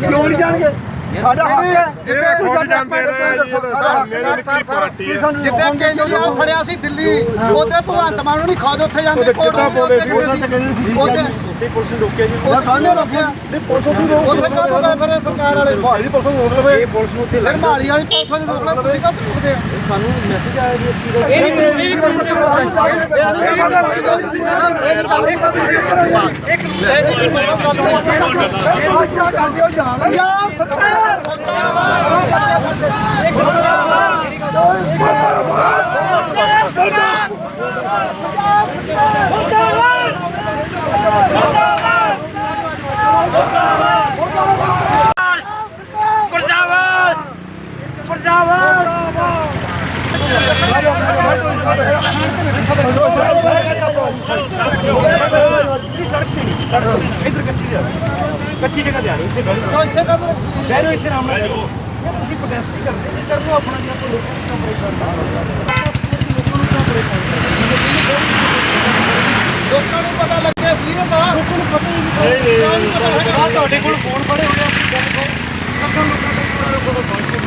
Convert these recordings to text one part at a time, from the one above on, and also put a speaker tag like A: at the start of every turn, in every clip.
A: ਕਿਉਂ ਨਹੀਂ ਜਾਣਗੇ? ਸਾਡਾ ਹੱਕ ਹੈ।
B: ਜਾਂਦੇ ਰਹੇ ਜੀ ਇਹਦਾ ਸਰ ਮੇਰੇ ਲਈ ਕੀ ਪਾਰਟੀ ਹੈ।
A: ਜਿੱਥੇ ਕੇਜਰੀਵਾਲ ਫੜਿਆ ਸੀ ਦਿੱਲੀ ਉਹਦੇ ਭਗਵੰਤ ਮਾਨ ਨੂੰ ਨਹੀਂ ਖੋਜ ਉੱਥੇ ਜਾਂਦੇ ਕੋਰਟ? ਉੱਥੇ
B: ਤੇ ਪੁਲਿਸ ਨੇ ਰੋਕਿਆ ਜੀ
A: ਉੱਥੇ ਕਾਹਨੇ ਰੋਕਿਆ
B: ਨਹੀਂ ਪੁਲਿਸ ਨੂੰ ਰੋਕ
A: ਉੱਥੇ ਕਾਹਦੋਂ ਗਏ ਫਿਰ ਸਰਕਾਰ ਵਾਲੇ
B: ਭਾਈ ਦੀ ਪੁਲਿਸ ਨੂੰ ਰੋਕ ਲਵੇ ਇਹ ਪੁਲਿਸ ਨੂੰ ਉੱਥੇ
A: ਫਿਰ ਮਾਲੀ ਵਾਲੀ ਪੁਲਿਸ ਨੇ ਰੋਕ ਲਿਆ ਤੁਸੀਂ ਕਾਹਤੋਂ ਰੁਕਦੇ ਆ
B: ਸਾਨੂੰ ਮੈਸੇਜ ਆਇਆ ਜੀ ਇਸ ਚੀਜ਼ ਦਾ
A: ਪੰਜਾਬ ਸਰਕਾਰ
B: ਕੱਚੀ ਜਗ੍ਹਾ ਤੇ ਆ ਰਹੇ ਇੱਥੇ ਬੈਠੋ
A: ਇੱਥੇ ਕਾਹਦੋਂ
B: ਬੈਠੋ ਇੱਥੇ ਆਰਾਮ ਨਾਲ ਤੁਸੀਂ ਪ੍ਰੋਟੈਸਟ ਕਰਦੇ ਜੀ ਕਰ ਆਪਣਾ ਜਿਹੜਾ ਕੋਈ ਲੋਕਾਂ ਨੂੰ ਪਰੇਸ਼ਾਨ
A: ਲੋਕਾਂ ਨੂੰ ਪਤਾ ਲੱਗਿਆ ਸੀ ਨਾ ਤਾਂ ਲੋਕਾਂ ਨੂੰ ਪਤਾ ਹੀ ਨਹੀਂ
B: ਆ ਤੁਹਾਡੇ ਕੋਲ ਫੋਨ ਫੜੇ ਹੋਏ ਆ ਲੋਕਾਂ ਦੇ ਕੋਲ ਕੋਲ ਪਹੁੰਚੇ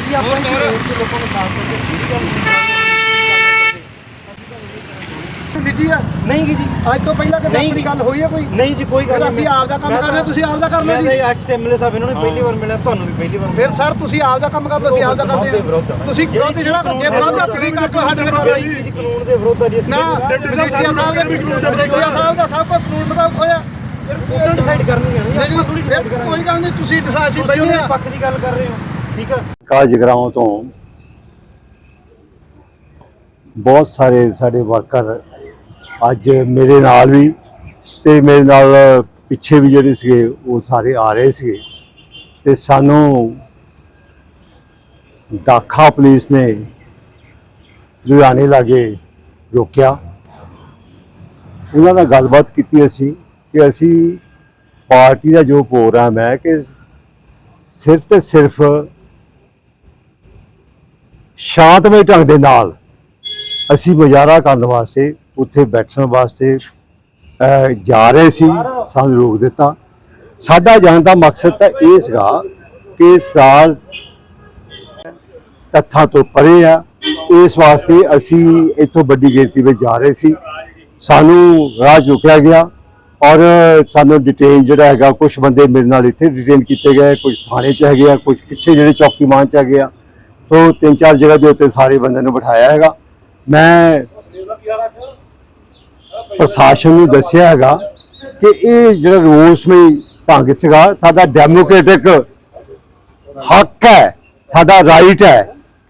B: ਕੀ ਆਪਾਂ ਲੋਕਾਂ ਨੂੰ ਸਾਫ਼ ਕਰਕੇ। ਜਿਹੜੀ ਗੱਲ ਨਹੀਂ ਜੀ।
A: ਅੱਜ ਤੋਂ ਪਹਿਲਾਂ ਕਦੇ
B: ਨਹੀਂ
A: ਆਪਣੀ ਗੱਲ ਹੋਈ ਹੈ ਕੋਈ?
B: ਨਹੀਂ ਜੀ ਕੋਈ ਗੱਲ
A: ਫਿਰ ਅਸੀਂ ਆਪ ਦਾ ਕੰਮ ਕਰ ਰਹੇ ਤੁਸੀਂ ਆਪ ਦਾ ਕਰ ਲਓ
B: ਮੈਂ
A: ਜੀ।
B: ਤਾਂ ਐਕਸ ਐਮਐਲਏ ਸਾਹਿਬ ਇਹਨਾਂ ਨੇ ਪਹਿਲੀ ਵਾਰ ਮਿਲਿਆ ਤੁਹਾਨੂੰ ਵੀ ਪਹਿਲੀ ਵਾਰ
A: ਫਿਰ ਸਰ ਤੁਸੀਂ ਆਪ ਦਾ ਕੰਮ ਕਰ ਲਓ ਅਸੀਂ ਆਪ ਦਾ ਕਰਦੇ। ਹਾਂ ਤੁਸੀਂ ਵਿਰੋਧ ਜਿਹੜਾ ਜੇ ਵਿਰੋਧ ਆ ਤੁਸੀਂ ਕਰ ਦਿਓ ਸਾਡੇ ਨਾਲ ਕਾਰਵਾਈ
B: ਜੀ ਕਾਨੂੰਨ ਦੇ ਵਿਰੋਧ ਆ ਜੀ ਅਸੀਂ
A: ਨਾ ਮਜੀਠੀਆ ਸਾਹਿਬ ਦੇ ਮਜੀਠੀਆ ਸਾਹਿਬ ਦਾ ਸਭ ਕੁਝ ਕਾਨੂੰਨ ਮੁਤਾਬਕ ਹੋਇਆ
B: ਉਹ ਡਿਸਾਈਡ ਕਰਨੀ ਹੈ
A: ਨਹੀਂ ਫਿਰ ਕੋਈ ਗੱਲ ਨਹੀਂ ਤੁਸੀਂ ਡਿਸਾਈਡ ਅਸੀਂ
B: ਤੁਸੀਂ
A: ਬੈਠੇ
B: ਪੱਖ ਦੀ ਗੱਲ ਕਰ ਰਹੇ ਹੋ ਠੀਕ ਆ?
C: ਕਾ ਜਗਰਾਉਂ ਤੋਂ ਬਹੁਤ ਸਾਰੇ ਸਾਡੇ ਵਰਕਰ ਅੱਜ ਮੇਰੇ ਨਾਲ ਵੀ ਤੇ ਮੇਰੇ ਨਾਲ ਪਿੱਛੇ ਵੀ ਜਿਹੜੇ ਸੀਗੇ, ਉਹ ਸਾਰੇ ਆ ਰਹੇ ਸੀਗੇ। ਤੇ ਸਾਨੂੰ ਦਾਖਾ ਪੁਲਿਸ ਨੇ ਲੁਧਿਆਣੇ ਲਾਗੇ ਰੋਕਿਆ। ਉਹਨਾਂ ਨਾਲ ਗੱਲਬਾਤ ਕੀਤੀ ਅਸੀਂ ਕਿ ਅਸੀਂ ਪਾਰਟੀ ਦਾ ਜੋ ਪ੍ਰੋਗਰਾਮ ਹੈ ਕਿ ਸਿਰਫ ਤੇ ਸਿਰਫ ਸ਼ਾਂਤਮਈ ਢੰਗ ਦੇ ਨਾਲ ਅਸੀਂ ਗੁਜ਼ਾਰਾ ਕਰਨ ਵਾਸਤੇ ਉੱਥੇ ਬੈਠਣ ਵਾਸਤੇ ਜਾ ਰਹੇ ਸੀ, ਸਾਨੂੰ ਰੋਕ ਦਿੱਤਾ। ਸਾਡਾ ਜਾਣ ਦਾ ਮਕਸਦ ਤਾਂ ਇਹ ਸੀਗਾ ਕਿ ਸਾਲ ਤੱਥਾਂ ਤੋਂ ਪਰੇ ਆ। ਇਸ ਵਾਸਤੇ ਅਸੀਂ ਇੱਥੋਂ ਵੱਡੀ ਗਿਣਤੀ ਵਿੱਚ ਜਾ ਰਹੇ ਸੀ। ਸਾਨੂੰ ਰਾਹ ਚੁੱਕਿਆ ਗਿਆ ਔਰ ਸਾਨੂੰ ਡਿਟੇਲ ਜਿਹੜਾ ਹੈਗਾ ਕੁਝ ਬੰਦੇ ਮੇਰੇ ਨਾਲ ਇੱਥੇ ਡਿਟੇਲ ਕੀਤੇ ਗਏ ਕੁਝ ਥਾਣੇ ਚ ਹੈਗੇ ਆ ਕੁਝ ਪਿੱਛੇ ਜਿਹੜੇ ਚੌਕੀਮਾਨ ਚ ਹੈਗੇ ਆ। ਤੋਂ ਤਿੰਨ ਚਾਰ ਜਗ੍ਹਾ ਦੇ ਉੱਤੇ ਸਾਰੇ ਬੰਦਿਆਂ ਨੂੰ ਬਿਠਾਇਆ ਹੈਗਾ। ਮੈਂ ਪ੍ਰਸ਼ਾਸਨ ਨੂੰ ਦੱਸਿਆ ਹੈਗਾ ਕਿ ਇਹ ਜਿਹੜਾ ਰੋਸਮਈ ਭੰਗ ਸੀਗਾ ਸਾਡਾ ਡੈਮੋਕ੍ਰੈਟਿਕ ਹੱਕ ਹੈ ਸਾਡਾ ਰਾਈਟ ਹੈ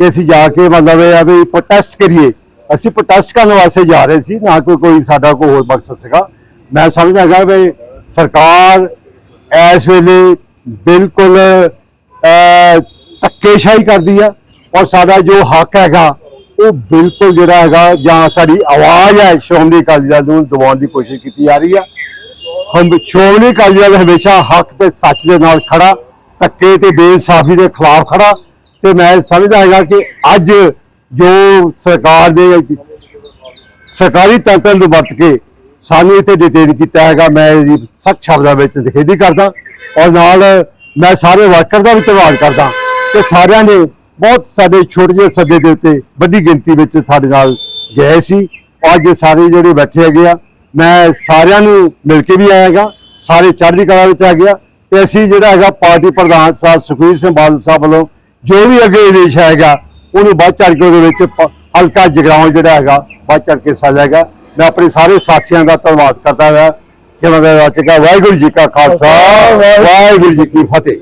C: ਕਿ ਅਸੀਂ ਜਾ ਕੇ ਮਤਲਬ ਇਹ ਆ ਵੀ ਪ੍ਰੋਟੈਸਟ ਕਰੀਏ। ਅਸੀਂ ਪ੍ਰੋਟੈਸਟ ਕਰਨ ਵਾਸਤੇ ਜਾ ਰਹੇ ਸੀ ਨਾ ਕੋਈ ਕੋਈ ਸਾਡਾ ਕੋਈ ਹੋਰ ਮਕਸਦ ਸੀਗਾ। ਮੈਂ ਸਮਝਦਾ ਹੈਗਾ ਵੀ ਸਰਕਾਰ ਇਸ ਵੇਲੇ ਬਿਲਕੁਲ ਅਹ, ਧੱਕੇਸ਼ਾਹੀ ਕਰਦੀ ਆ ਔਰ ਸਾਡਾ ਜੋ ਹੱਕ ਹੈਗਾ ਉਹ ਬਿਲਕੁਲ ਜਿਹੜਾ ਹੈਗਾ, ਜਾਂ ਸਾਡੀ ਆਵਾਜ਼ ਹੈ, ਸ਼੍ਰੋਮਣੀ ਅਕਾਲੀ ਦਲ ਨੂੰ ਦਬਾਉਣ ਦੀ ਕੋਸ਼ਿਸ਼ ਕੀਤੀ ਜਾ ਰਹੀ ਹੈ ਹਮ ਸ਼੍ਰੋਮਣੀ ਅਕਾਲੀ ਦਲ ਹਮੇਸ਼ਾ ਹੱਕ ਤੇ ਸੱਚ ਦੇ ਨਾਲ ਖੜਾ, ਧੱਕੇ ਤੇ ਬੇਇਨਸਾਫੀ ਦੇ ਖਿਲਾਫ ਖੜਾ। ਤੇ ਮੈਂ ਸਮਝਦਾ ਹੈਗਾ ਕਿ ਅੱਜ ਜੋ ਸਰਕਾਰ ਦੇ ਸਰਕਾਰੀ ਤੰਤਰ ਨੂੰ ਵਰਤ ਕੇ ਸਾਨੂੰ ਇੱਥੇ ਡਿਟੇਨ ਕੀਤਾ ਹੈਗਾ, ਮੈਂ ਇਹਦੀ ਸਖਤ ਸ਼ਬਦਾਂ ਵਿੱਚ ਨਿਖੇਧੀ ਕਰਦਾ। ਔਰ ਨਾਲ ਮੈਂ ਸਾਰੇ ਵਰਕਰ ਦਾ ਵੀ ਧੰਨਵਾਦ ਕਰਦਾ। ਕਿ ਸਾਰਿਆਂ ਨੇ ਬਹੁਤ ਸਾਡੇ ਛੋਟੇ ਜਿਹੇ ਸੱਦੇ ਦੇ ਉੱਤੇ ਵੱਡੀ ਗਿਣਤੀ ਵਿੱਚ ਸਾਡੇ ਨਾਲ ਗਏ ਸੀ। ਅੱਜ ਸਾਰੇ ਜਿਹੜੇ ਬੈਠੇ ਹੈਗੇ ਆ ਮੈਂ ਸਾਰਿਆਂ ਨੂੰ ਮਿਲ ਕੇ ਵੀ ਆਇਆਗਾ ਸਾਰੇ ਚੜ੍ਹਦੀ ਕਲਾ ਵਿੱਚ ਆ ਗਿਆ ਤੇ ਅਸੀਂ ਜਿਹੜਾ ਹੈਗਾ ਪਾਰਟੀ ਪ੍ਰਧਾਨ ਸਾਹਿਬ ਸੁਖਬੀਰ ਸਿੰਘ ਬਾਦਲ ਸਾਹਿਬ ਵੱਲੋਂ ਜੋ ਵੀ ਅੱਗੇ ਆਦੇਸ਼ ਆਏਗਾ ਉਹਨੂੰ ਵੱਧ ਚੜ੍ਹ ਕੇ ਉਹਦੇ ਵਿੱਚ ਹਲਕਾ ਜਗਰਾਉਂ ਜਿਹੜਾ ਹੈਗਾ ਵੱਧ ਚੜ੍ਹ ਕੇ ਹਿੱਸਾ ਲਏਗਾ ਮੈਂ ਆਪਣੇ ਸਾਰੇ ਸਾਥੀਆਂ ਦਾ ਧੰਨਵਾਦ ਕਰਦਾ ਹਾਂ। ਕਿ ਮੈਂ ਵਾਚਕਾ ਵਾਹਿਗੁਰੂ ਜੀ ਕਾ ਖਾਲਸਾ ਵਾਹਿਗੁਰੂ ਜੀ ਕੀ ਫਤਿਹ।